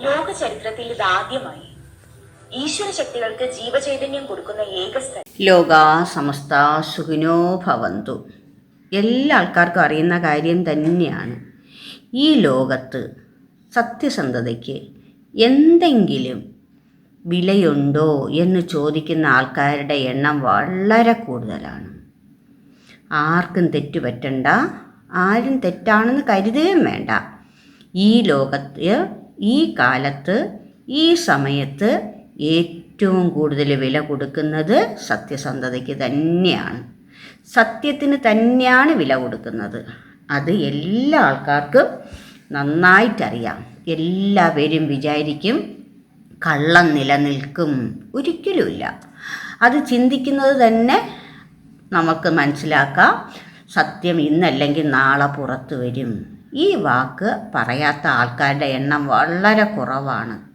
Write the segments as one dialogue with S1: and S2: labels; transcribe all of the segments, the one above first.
S1: ലോക ചരിത്രത്തിൽ ഇതാദ്യമായി ഈശ്വര ശക്തികൾക്ക് ജീവചൈതന്യം കൊടുക്കുന്ന ഏക സ്ഥലം.
S2: ലോക സമസ്ത സുഖിനോ ഭവന്തു. എല്ലാ ആൾക്കാർക്കും അറിയുന്ന കാര്യം തന്നെയാണ്. ഈ ലോകത്ത് സത്യസന്ധതയ്ക്ക് എന്തെങ്കിലും വിലയുണ്ടോ എന്ന് ചോദിക്കുന്ന ആൾക്കാരുടെ എണ്ണം വളരെ കൂടുതലാണ്. ആർക്കും തെറ്റ് പറ്റണ്ട ആരും തെറ്റാണെന്ന് കരുതുകയും വേണ്ട. ഈ ലോകത്ത് ഈ കാലത്ത് ഈ സമയത്ത് ഏറ്റവും കൂടുതൽ വില കൊടുക്കുന്നത് സത്യസന്ധതയ്ക്ക് തന്നെയാണ്. സത്യത്തിന് തന്നെയാണ് വില കൊടുക്കുന്നത്. അത് എല്ലാ ആൾക്കാർക്കും നന്നായിട്ടറിയാം. എല്ലാവരും വിചാരിക്കും കള്ളം നിലനിൽക്കും. ഒരിക്കലുമില്ല. അത് ചിന്തിക്കുന്നത് തന്നെ നമുക്ക് മനസ്സിലാക്കാം. സത്യം ഇന്നല്ലെങ്കിൽ നാളെ പുറത്തു വരും. ഈ വാക്ക് പറയാത്ത ആൾക്കാരുടെ എണ്ണം വളരെ കുറവാണ്.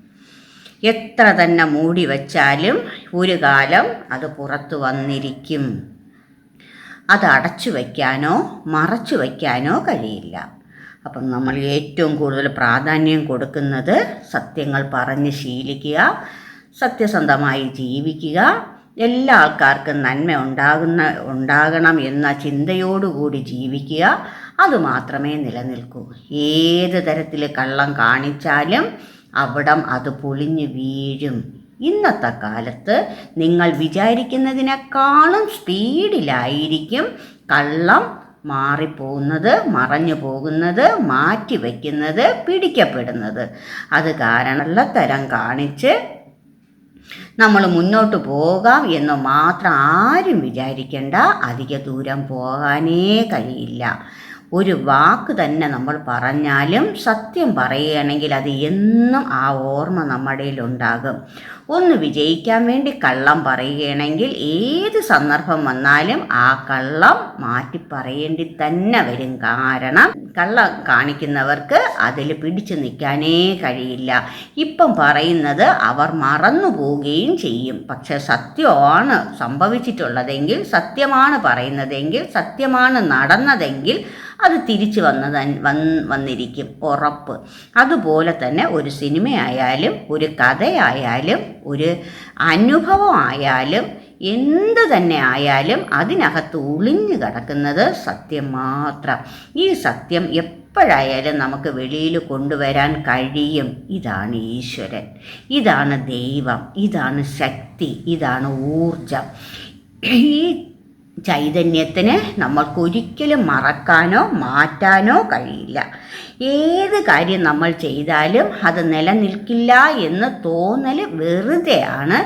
S2: എത്ര തന്നെ മൂടി വച്ചാലും ഒരു കാലം അത് പുറത്തു വന്നിരിക്കും. അത് അടച്ചു വയ്ക്കാനോ മറച്ചു വയ്ക്കാനോ കഴിയില്ല. അപ്പം നമ്മൾ ഏറ്റവും കൂടുതൽ പ്രാധാന്യം കൊടുക്കുന്നത് സത്യങ്ങൾ പറഞ്ഞ് ശീലിക്കുക സത്യസന്ധമായി ജീവിക്കുക എല്ലാ ആൾക്കാർക്കും നന്മ ഉണ്ടാകുന്ന ഉണ്ടാകണം എന്ന ചിന്തയോടുകൂടി ജീവിക്കുക. അതുമാത്രമേ നിലനിൽക്കൂ. ഏത് തരത്തിൽ കള്ളം കാണിച്ചാലും അവിടം അത് പൊളിഞ്ഞു വീഴും. ഇന്നത്തെ കാലത്ത് നിങ്ങൾ വിചാരിക്കുന്നതിനേക്കാളും സ്പീഡിലായിരിക്കും കള്ളം മാറിപ്പോകുന്നത് മറഞ്ഞു പോകുന്നത് മാറ്റി വയ്ക്കുന്നത് പിടിക്കപ്പെടുന്നത്. അത് കാരണമുള്ള തരം കാണിച്ച് നമ്മൾ മുന്നോട്ട് പോകാം എന്ന് മാത്രം ആരും വിചാരിക്കേണ്ട. അധിക ദൂരം പോകാനേ കഴിയില്ല. ഒരു വാക്ക് തന്നെ നമ്മൾ പറഞ്ഞാലും സത്യം പറയുകയാണെങ്കിൽ അത് എന്നും ആ ഓർമ്മ നമ്മുടെ ഉണ്ടാകും ഒന്ന് വിജയിക്കാൻ വേണ്ടി കള്ളം പറയുകയാണെങ്കിൽ ഏത് സന്ദർഭം വന്നാലും ആ കള്ളം മാറ്റി പറയേണ്ടി തന്നെ വരും. കാരണം കള്ളം കാണിക്കുന്നവർക്ക് അതിൽ പിടിച്ചു നിൽക്കാനേ കഴിയില്ല. ഇപ്പം പറയുന്നത് അവർ മറന്നു പോവുകയും ചെയ്യും. പക്ഷെ സത്യമാണ് സംഭവിച്ചിട്ടുള്ളതെങ്കിൽ സത്യമാണ് പറയുന്നതെങ്കിൽ സത്യമാണ് നടന്നതെങ്കിൽ അത് തിരിച്ചു വന്നത് വന്ന് വന്നിരിക്കും ഉറപ്പ്. അതുപോലെ തന്നെ ഒരു സിനിമയായാലും ഒരു കഥയായാലും ഒരു അനുഭവമായാലും എന്ത് തന്നെ ആയാലും അതിനകത്ത് ഒളിഞ്ഞു കിടക്കുന്നത് സത്യം മാത്രം. ഈ സത്യം എപ്പോഴായാലും നമുക്ക് വെളിയിൽ കൊണ്ടുവരാൻ കഴിയും. ഇതാണ് ഈശ്വരൻ. ഇതാണ് ദൈവം. ഇതാണ് ശക്തി. ഇതാണ് ഊർജം ഈ ചൈതന്യത്തിന് നമ്മൾക്കൊരിക്കലും മറക്കാനോ മാറ്റാനോ കഴിയില്ല. ഏത് കാര്യം നമ്മൾ ചെയ്താലും അത് നിലനിൽക്കില്ല എന്ന് തോന്നൽ വെറുതെയാണ്.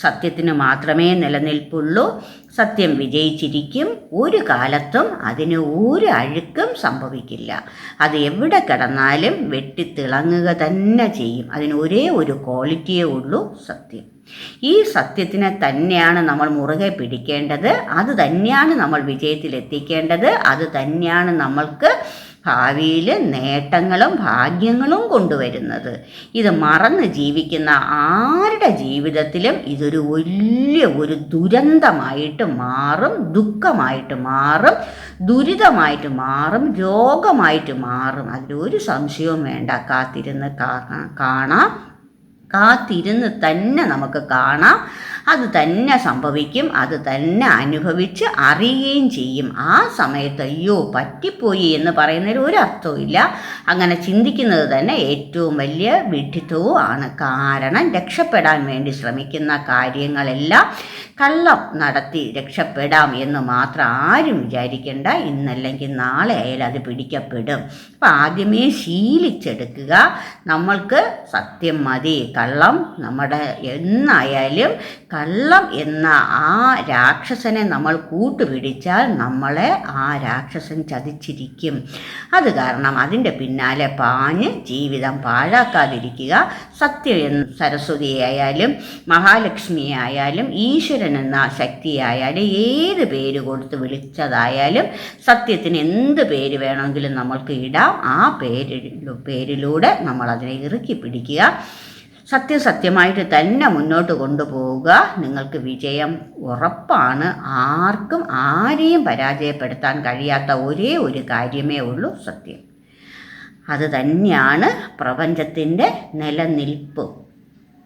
S2: സത്യത്തിന് മാത്രമേ നിലനിൽപ്പുള്ളൂ. സത്യം വിജയിച്ചിരിക്കും. ഒരു കാലത്തും അതിന് ഒരു അഴുക്കും സംഭവിക്കില്ല. അത് എവിടെ കിടന്നാലും വെട്ടിത്തിളങ്ങുക തന്നെ ചെയ്യും. അതിന് ഒരേ ഒരു ക്വാളിറ്റിയേ ഉള്ളൂ സത്യം. ഈ സത്യത്തിനെ തന്നെയാണ് നമ്മൾ മുറുകെ പിടിക്കേണ്ടത്. അത് തന്നെയാണ് നമ്മൾ വിജയത്തിലെത്തിക്കേണ്ടത്. അത് തന്നെയാണ് നമ്മൾക്ക് ഭാവിയിൽ നേട്ടങ്ങളും ഭാഗ്യങ്ങളും കൊണ്ടുവരുന്നത്. ഇത് മറന്ന് ജീവിക്കുന്ന ആരുടെ ജീവിതത്തിലും ഇതൊരു വലിയ ഒരു ദുരന്തമായിട്ട് മാറും ദുഃഖമായിട്ട് മാറും ദുരിതമായിട്ട് മാറും രോഗമായിട്ട് മാറും. അതിലൊരു സംശയവും വേണ്ട. കാത്തിരുന്ന് കാണാം. കാത്തിരുന്ന് തന്നെ നമുക്ക് കാണാം. അത് തന്നെ സംഭവിക്കും അത് തന്നെ അനുഭവിച്ച് അറിയുകയും ചെയ്യും. ആ സമയത്ത് അയ്യോ പറ്റിപ്പോയി എന്ന് പറയുന്നതിൽ ഒരു അർത്ഥവുമില്ല അങ്ങനെ ചിന്തിക്കുന്നത് തന്നെ ഏറ്റവും വലിയ വിഡിത്തവും ആണ്. കാരണം രക്ഷപ്പെടാൻ വേണ്ടി ശ്രമിക്കുന്ന കാര്യങ്ങളെല്ലാം കള്ളം നടത്തി രക്ഷപ്പെടാം എന്ന് മാത്രം ആരും വിചാരിക്കേണ്ട. ഇന്നല്ലെങ്കിൽ നാളെ ആയാലും അത് പിടിക്കപ്പെടും. അപ്പം ആദ്യമേ ശീലിച്ചെടുക്കുക. നമ്മൾക്ക് സത്യം മതി. കള്ളം നമ്മുടെ എന്നായാലും കള്ളം എന്ന ആ രാക്ഷസനെ നമ്മൾ കൂട്ടുപിടിച്ചാൽ നമ്മളെ ആ രാക്ഷസൻ ചതിച്ചിരിക്കും. അത് കാരണം അതിന്റെ പിന്നാലെ പാഞ്ഞ് ജീവിതം പാഴാക്കാതിരിക്കുക. സത്യം സരസ്വതിയായാലും മഹാലക്ഷ്മിയായാലും ഈശ്വരൻ എന്ന ശക്തിയായാലും ഏത് പേര് കൊടുത്ത് വിളിച്ചതായാലും സത്യത്തിന് എന്ത് പേര് വേണമെങ്കിലും നമ്മൾക്ക് ഇടാം. ആ പേര് പേരിലൂടെ നമ്മൾ അതിനെ ഇറുക്കി പിടിക്കുക. സത്യസത്യമായിട്ട് തന്നെ മുന്നോട്ട് കൊണ്ടുപോവുക. നിങ്ങൾക്ക് വിജയം ഉറപ്പാണ്. ആർക്കും ആരെയും പരാജയപ്പെടുത്താൻ കഴിയാത്ത ഒരേ ഒരു കാര്യമേ ഉള്ളൂ സത്യം. അത് തന്നെയാണ് പ്രപഞ്ചത്തിന്റെ നിലനിൽപ്പ്.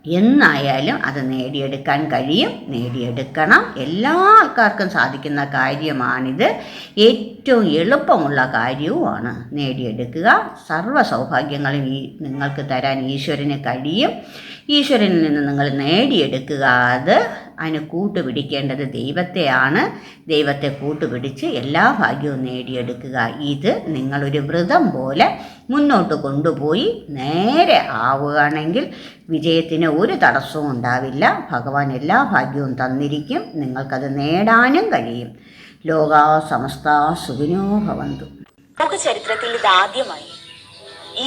S2: എന്നായാലും അത് നേടിയെടുക്കാൻ കഴിയും നേടിയെടുക്കണം. എല്ലാ ആൾക്കാർക്കും സാധിക്കുന്ന കാര്യമാണിത്. ഏറ്റവും എളുപ്പമുള്ള കാര്യവുമാണ് നേടിയെടുക്കുക. സർവ സൗഭാഗ്യങ്ങളും ഈ നിങ്ങൾക്ക് തരാൻ ഈശ്വരന് കഴിയും. ഈശ്വരനിൽ നിന്ന് നിങ്ങൾ നേടിയെടുക്കുക. അത് അതിന് കൂട്ടുപിടിക്കേണ്ടത് ദൈവത്തെയാണ്. ദൈവത്തെ കൂട്ടുപിടിച്ച് എല്ലാ ഭാഗ്യവും നേടിയെടുക്കുക. ഇത് നിങ്ങളൊരു വ്രതം പോലെ മുന്നോട്ട് കൊണ്ടുപോയി നേരെ ആവുകയാണെങ്കിൽ വിജയത്തിന് ഒരു തടസ്സവും ഉണ്ടാവില്ല. ഭഗവാൻ എല്ലാ ഭാഗ്യവും തന്നിരിക്കും. നിങ്ങൾക്കത് നേടാനും കഴിയും. ലോക സമസ്ത സുഖിനോ ഭവന്തു.
S1: ലോക ചരിത്രത്തിൽ ഇത് ആദ്യമായി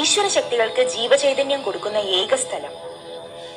S1: ഈശ്വര ശക്തികൾക്ക് ജീവചൈതന്യം കൊടുക്കുന്ന ഏക സ്ഥലം